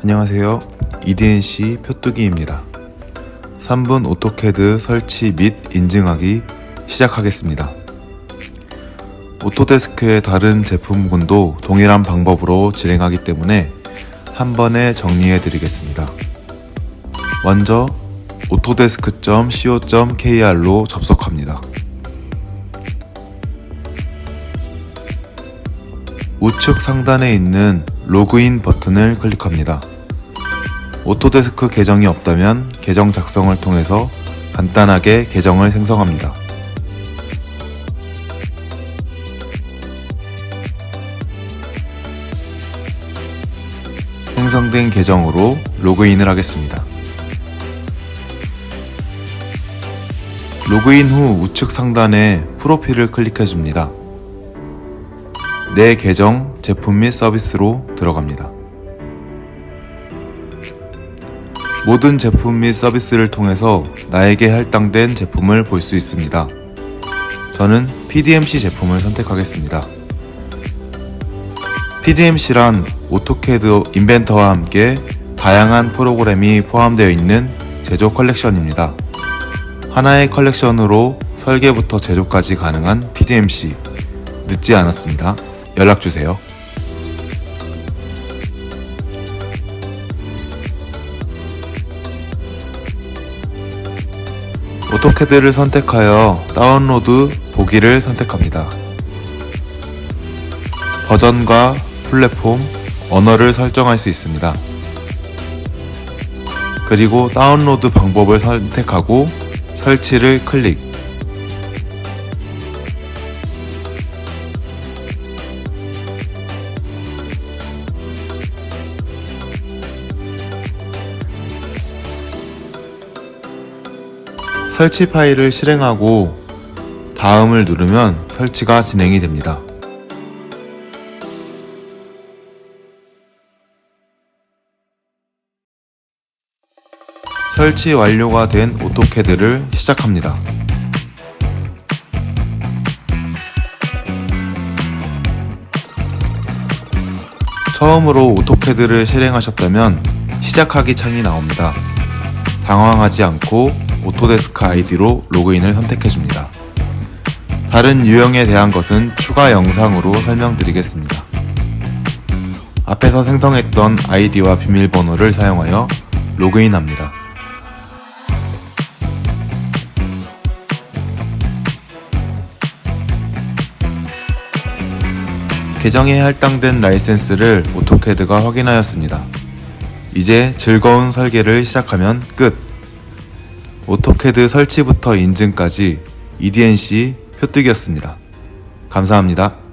안녕하세요. EDNC 표뚜기입니다. 3분 오토캐드 설치 및 인증하기 시작하겠습니다. 오토데스크의 다른 제품군도 동일한 방법으로 진행하기 때문에 한 번에 정리해 드리겠습니다. 먼저 autodesk.co.kr로 접속합니다. 우측 상단에 있는 로그인 버튼을 클릭합니다. 오토데스크 계정이 없다면 계정 작성을 통해서 간단하게 계정을 생성합니다. 생성된 계정으로 로그인을 하겠습니다. 로그인 후 우측 상단에 프로필을 클릭해 줍니다. 내 계정, 제품 및 서비스로 들어갑니다. 모든 제품 및 서비스를 통해서 나에게 할당된 제품을 볼 수 있습니다. 저는 PDMC 제품을 선택하겠습니다. PDMC란 오토캐드 인벤터와 함께 다양한 프로그램이 포함되어 있는 제조 컬렉션입니다. 하나의 컬렉션으로 설계부터 제조까지 가능한 PDMC 늦지 않았습니다. 연락 주세요. 오토캐드를 선택하여 다운로드 보기를 선택합니다. 버전과 플랫폼, 언어를 설정할 수 있습니다. 그리고 다운로드 방법을 선택하고 설치를 클릭. 설치 파일을 실행하고 다음을 누르면 설치가 진행이 됩니다. 설치 완료가 된 오토캐드를 시작합니다. 처음으로 오토캐드를 실행하셨다면 시작하기 창이 나옵니다. 당황하지 않고 오토데스크 아이디로 로그인을 선택해줍니다. 다른 유형에 대한 것은 추가 영상으로 설명드리겠습니다. 앞에서 생성했던 아이디와 비밀번호를 사용하여 로그인합니다. 계정에 할당된 라이센스를 오토캐드가 확인하였습니다. 이제 즐거운 설계를 시작하면 끝! 오토캐드 설치부터 인증까지 EDNC 표뜨기였습니다. 감사합니다.